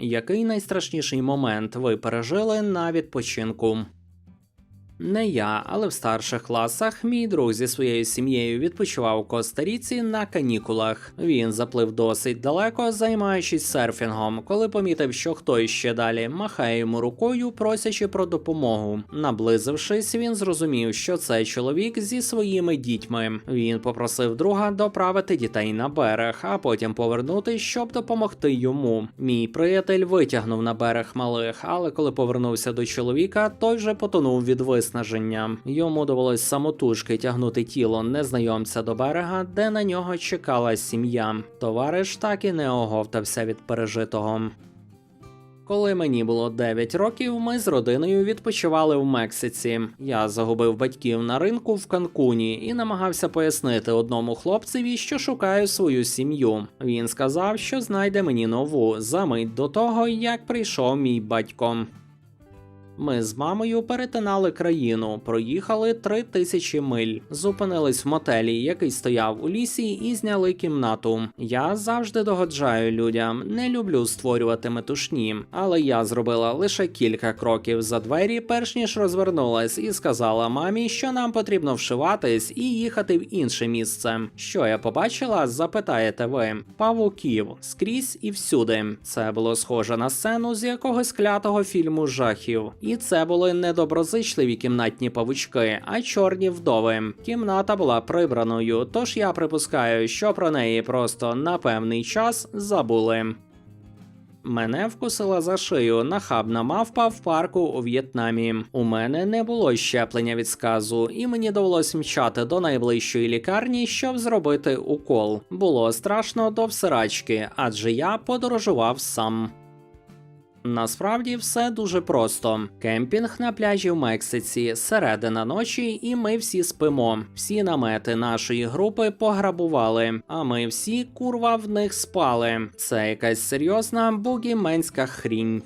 Який найстрашніший момент ви пережили на відпочинку? Не я, але в старших класах мій друг зі своєю сім'єю відпочивав у Коста-Ріці на канікулах. Він заплив досить далеко, займаючись серфінгом, коли помітив, що хтось ще далі махає йому рукою, просячи про допомогу. Наблизившись, він зрозумів, що це чоловік зі своїми дітьми. Він попросив друга доправити дітей на берег, а потім повернути, щоб допомогти йому. Мій приятель витягнув на берег малих, але коли повернувся до чоловіка, той вже потонув від виснаження. Йому довелось самотужки тягнути тіло незнайомця до берега, де на нього чекала сім'я. Товариш так і не оговтався від пережитого. Коли мені було 9 років, ми з родиною відпочивали в Мексиці. Я загубив батьків на ринку в Канкуні і намагався пояснити одному хлопцеві, що шукаю свою сім'ю. Він сказав, що знайде мені нову за мить до того, як прийшов мій батько. Ми з мамою перетинали країну, проїхали три тисячі миль, зупинились в мотелі, який стояв у лісі, і зняли кімнату. Я завжди догоджаю людям, не люблю створювати метушні, але я зробила лише кілька кроків за двері, перш ніж розвернулась, і сказала мамі, що нам потрібно вшиватись і їхати в інше місце. Що я побачила, запитаєте ви. Павуків скрізь і всюди. Це було схоже на сцену з якогось клятого фільму жахів. І це були не доброзичливі кімнатні павучки, а чорні вдови. Кімната була прибраною, тож я припускаю, що про неї просто на певний час забули. Мене вкусила за шию нахабна мавпа в парку у В'єтнамі. У мене не було щеплення від сказу, і мені довелось мчати до найближчої лікарні, щоб зробити укол. Було страшно до всирачки, адже я подорожував сам. Насправді все дуже просто. Кемпінг на пляжі в Мексиці, середина ночі, і ми всі спимо. Всі намети нашої групи пограбували, а ми всі курва в них спали. Це якась серйозна бугіменська хрінь.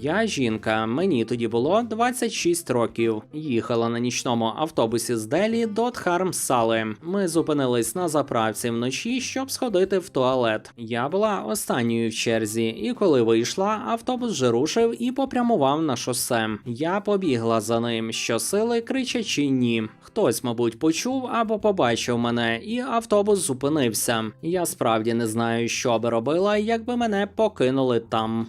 Я жінка, мені тоді було 26 років. Їхала на нічному автобусі з Делі до Дхармсали. Ми зупинились на заправці вночі, щоб сходити в туалет. Я була останньою в черзі, і коли вийшла, автобус вже рушив і попрямував на шосе. Я побігла за ним, щосили кричачи ні. Хтось, мабуть, почув або побачив мене, і автобус зупинився. Я справді не знаю, що би робила, якби мене покинули там.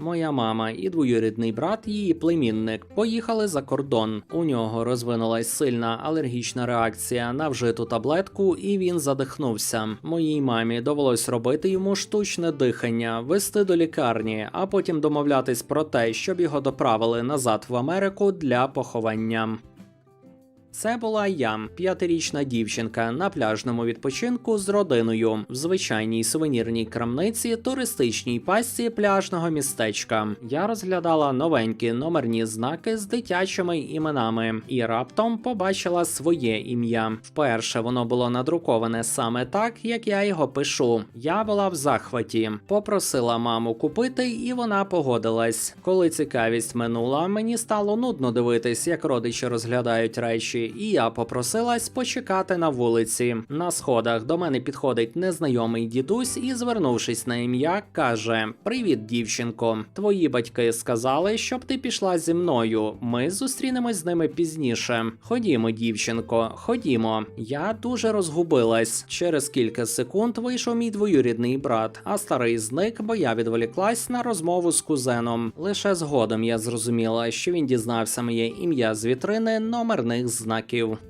Моя мама і двоюрідний брат, її племінник, поїхали за кордон. У нього розвинулась сильна алергічна реакція на вжиту таблетку, і він задихнувся. Моїй мамі довелось робити йому штучне дихання, вести до лікарні, а потім домовлятись про те, щоб його доправили назад в Америку для поховання. Це була я, п'ятирічна дівчинка на пляжному відпочинку з родиною в звичайній сувенірній крамниці туристичній пастці пляжного містечка. Я розглядала новенькі номерні знаки з дитячими іменами і раптом побачила своє ім'я. Вперше воно було надруковане саме так, як я його пишу. Я була в захваті, попросила маму купити, і вона погодилась. Коли цікавість минула, мені стало нудно дивитись, як родичі розглядають речі і я попросилась почекати на вулиці. На сходах до мене підходить незнайомий дідусь і, звернувшись на ім'я, каже: Привіт, дівчинко. Твої батьки сказали, щоб ти пішла зі мною. Ми зустрінемось з ними пізніше. Ходімо, дівчинко, ходімо. Я дуже розгубилась. Через кілька секунд вийшов мій двоюрідний брат, а старий зник, бо я відволіклась на розмову з кузеном. Лише згодом я зрозуміла, що він дізнався моє ім'я з вітрини номерних знаків. thank you.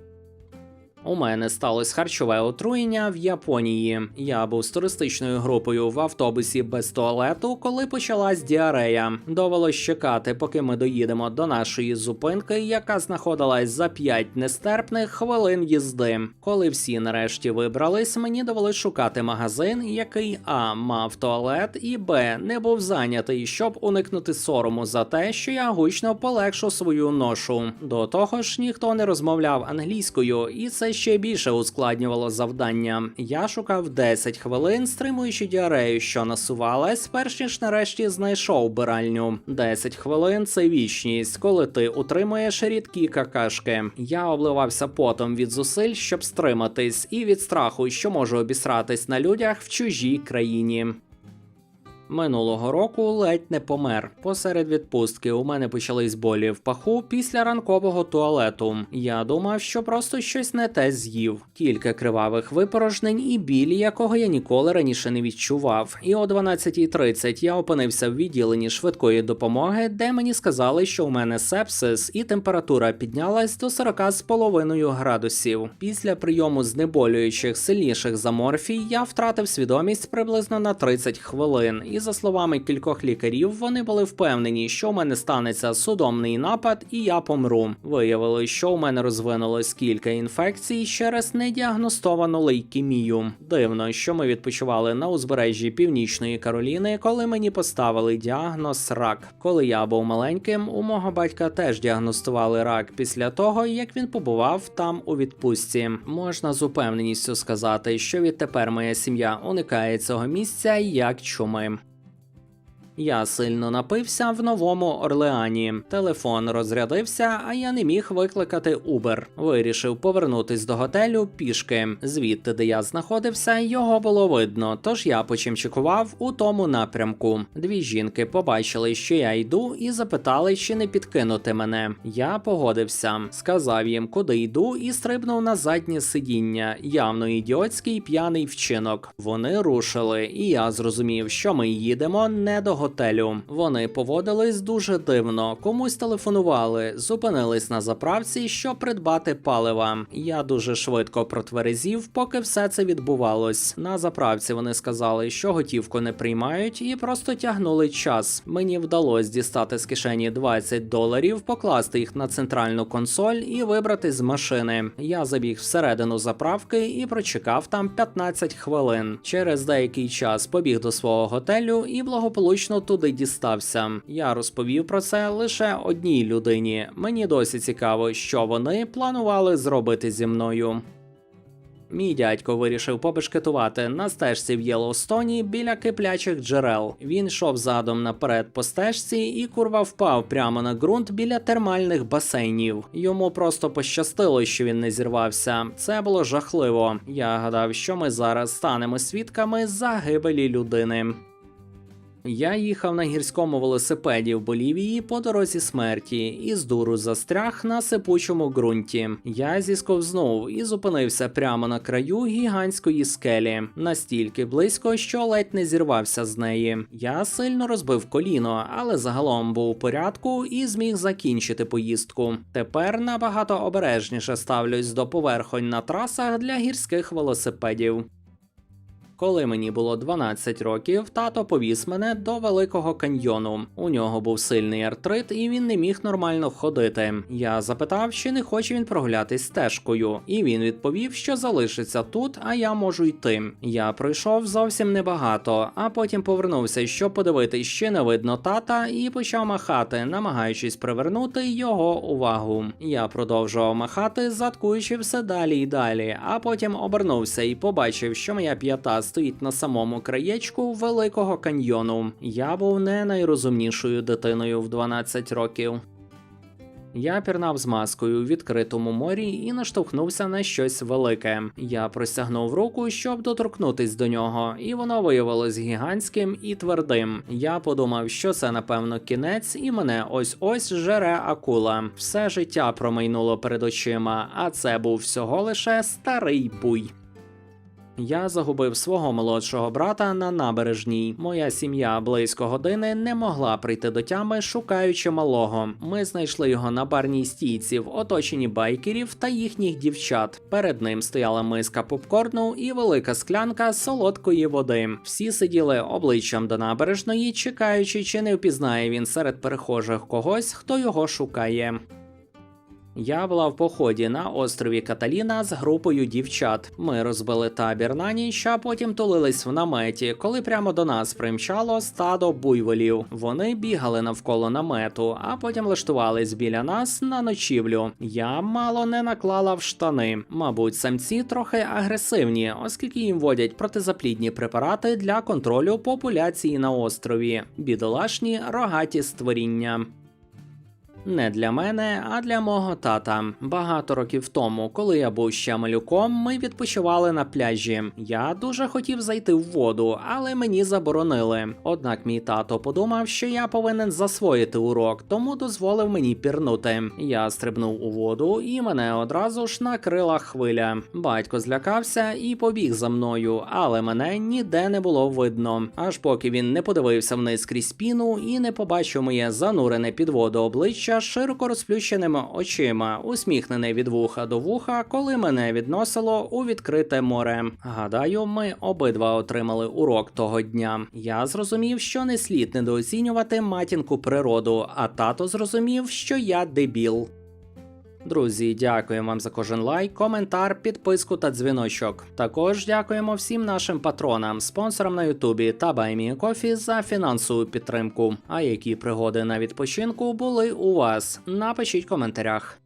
У мене сталося харчове отруєння в Японії. Я був з туристичною групою в автобусі без туалету, коли почалась діарея. Довелось чекати, поки ми доїдемо до нашої зупинки, яка знаходилась за 5 нестерпних хвилин їзди. Коли всі нарешті вибрались, мені довелось шукати магазин, який а мав туалет, і б не був зайнятий, щоб уникнути сорому за те, що я гучно полегшу свою ношу. До того ж, ніхто не розмовляв англійською, і це ще більше ускладнювало завдання. Я шукав 10 хвилин, стримуючи діарею, що насувалась, перш ніж нарешті знайшов биральню. 10 хвилин це вічність, коли ти утримуєш рідкі какашки. Я обливався потом від зусиль, щоб стриматись, і від страху, що можу обісратись на людях в чужій країні. Минулого року ледь не помер. Посеред відпустки у мене почались болі в паху після ранкового туалету. Я думав, що просто щось не те з'їв. Кілька кривавих випорожнень і біль, якого я ніколи раніше не відчував. І о 12.30 я опинився в відділенні швидкої допомоги, де мені сказали, що у мене сепсис і температура піднялась до 40,5 градусів. Після прийому знеболюючих сильніших за морфій я втратив свідомість приблизно на 30 хвилин. І за словами кількох лікарів, вони були впевнені, що у мене станеться судомний напад, і я помру. Виявили, що у мене розвинулось кілька інфекцій через недіагностовану лейкемію. Дивно, що ми відпочивали на узбережжі Північної Кароліни, коли мені поставили діагноз рак. Коли я був маленьким, у мого батька теж діагностували рак після того, як він побував там у відпустці. Можна з упевненістю сказати, що відтепер моя сім'я уникає цього місця як чуми. Я сильно напився в новому Орлеані. Телефон розрядився, а я не міг викликати Uber. Вирішив повернутись до готелю пішки. Звідти, де я знаходився, його було видно, тож я почимчикував у тому напрямку. Дві жінки побачили, що я йду, і запитали, чи не підкинути мене. Я погодився, сказав їм, куди йду, і стрибнув на заднє сидіння. Явно ідіотський п'яний вчинок. Вони рушили, і я зрозумів, що ми їдемо не до готелю. Вони поводились дуже дивно. Комусь телефонували, зупинились на заправці, щоб придбати палива. Я дуже швидко протверезів, поки все це відбувалось. На заправці вони сказали, що готівку не приймають, і просто тягнули час. Мені вдалося дістати з кишені 20 доларів, покласти їх на центральну консоль і вибрати з машини. Я забіг всередину заправки і прочекав там 15 хвилин. Через деякий час побіг до свого готелю і благополучно туди дістався. Я розповів про це лише одній людині. Мені досі цікаво, що вони планували зробити зі мною. Мій дядько вирішив побешкетувати на стежці в Єлоустоні біля киплячих джерел. Він йшов задом наперед по стежці і курва впав прямо на ґрунт біля термальних басейнів. Йому просто пощастило, що він не зірвався. Це було жахливо. Я гадав, що ми зараз станемо свідками загибелі людини. Я їхав на гірському велосипеді в Болівії по дорозі смерті і з дуру застряг на сипучому ґрунті. Я зісковзнув і зупинився прямо на краю гігантської скелі, настільки близько, що ледь не зірвався з неї. Я сильно розбив коліно, але загалом був у порядку і зміг закінчити поїздку. Тепер набагато обережніше ставлюсь до поверхонь на трасах для гірських велосипедів. Коли мені було 12 років, тато повіз мене до великого каньйону. У нього був сильний артрит, і він не міг нормально ходити. Я запитав, чи не хоче він прогулятись стежкою, і він відповів, що залишиться тут, а я можу йти. Я пройшов зовсім небагато, а потім повернувся, щоб подивитись, чи не видно тата, і почав махати, намагаючись привернути його увагу. Я продовжував махати, заткуючи все далі і далі, а потім обернувся і побачив, що моя п'ята стоїть на самому краєчку великого каньйону. Я був не найрозумнішою дитиною в 12 років. Я пірнав з маскою у відкритому морі і наштовхнувся на щось велике. Я простягнув руку, щоб доторкнутись до нього, і воно виявилось гігантським і твердим. Я подумав, що це напевно кінець, і мене ось ось жере акула. Все життя промайнуло перед очима, а це був всього лише старий буй. Я загубив свого молодшого брата на набережній. Моя сім'я близько години не могла прийти до тями, шукаючи малого. Ми знайшли його на барній стійці в оточенні байкерів та їхніх дівчат. Перед ним стояла миска попкорну і велика склянка солодкої води. Всі сиділи обличчям до набережної, чекаючи, чи не впізнає він серед перехожих когось, хто його шукає. Я була в поході на острові Каталіна з групою дівчат. Ми розбили табір на ніч, а потім тулились в наметі, коли прямо до нас примчало стадо буйволів. Вони бігали навколо намету, а потім влаштувались біля нас на ночівлю. Я мало не наклала в штани. Мабуть, самці трохи агресивні, оскільки їм вводять протизаплідні препарати для контролю популяції на острові. Бідолашні рогаті створіння. Не для мене, а для мого тата. Багато років тому, коли я був ще малюком, ми відпочивали на пляжі. Я дуже хотів зайти в воду, але мені заборонили. Однак мій тато подумав, що я повинен засвоїти урок, тому дозволив мені пірнути. Я стрибнув у воду, і мене одразу ж накрила хвиля. Батько злякався і побіг за мною, але мене ніде не було видно. Аж поки він не подивився вниз крізь піну і не побачив моє занурене під воду обличчя з широко розплющеними очима, усміхнене від вуха до вуха, коли мене відносило у відкрите море. Гадаю, ми обидва отримали урок того дня. Я зрозумів, що не слід недооцінювати матінку природу, а тато зрозумів, що я дебіл. Друзі, дякуємо вам за кожен лайк, коментар, підписку та дзвіночок. Також дякуємо всім нашим патронам, спонсорам на Ютубі та БайМіКофі за фінансову підтримку. А які пригоди на відпочинку були у вас? Напишіть в коментарях.